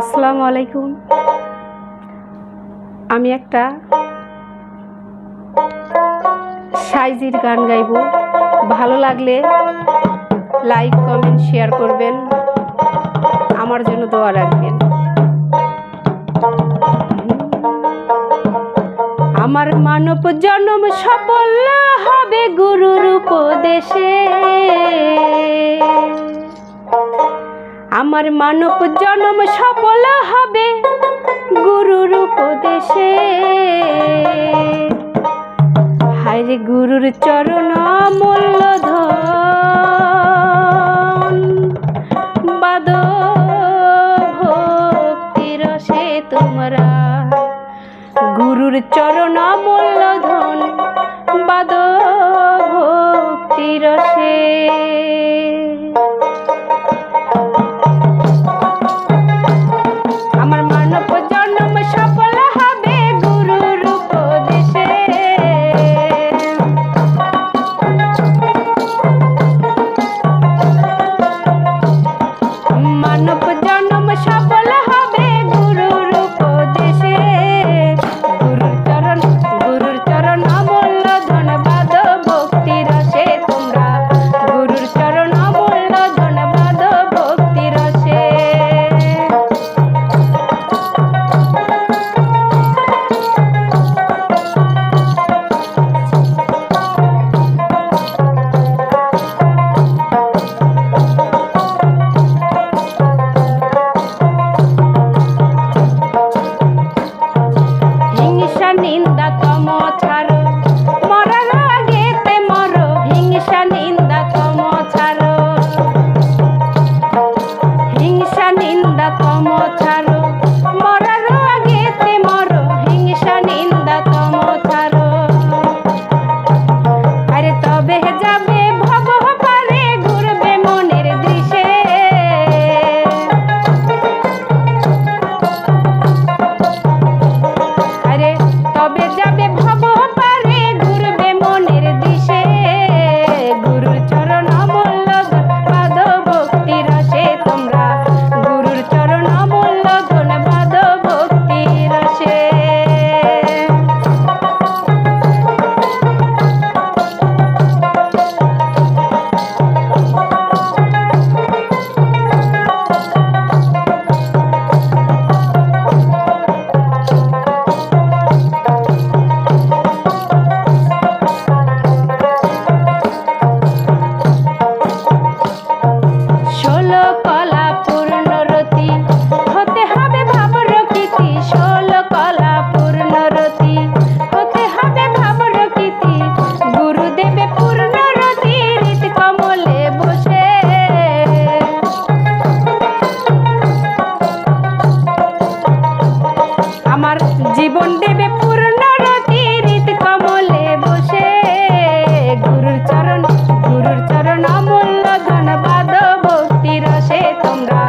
আসসালামু আলাইকুম। আমি একটা সাইজির গান গাইব। ভালো লাগলে লাইক, কমেন্ট, শেয়ার করবেন। আমার জন্য দোয়া রাখবেন। আমার মানব জন্ম সফল হবে গুরুর উপদেশে। আমার মানব জন্ম সফল হবে গুরুর উপদেশে। হায়রে গুরুর চরণ মূল্য বাদ রসে তোমরা। গুরুর চরণ মূল্য ধন বাদ জীবন দেবে পূর্ণ রীত কমলে বসে। গুরুর চরণ গুরুর চরণ, অমূল্য ধনবাদ ভক্তি রসে তোমরা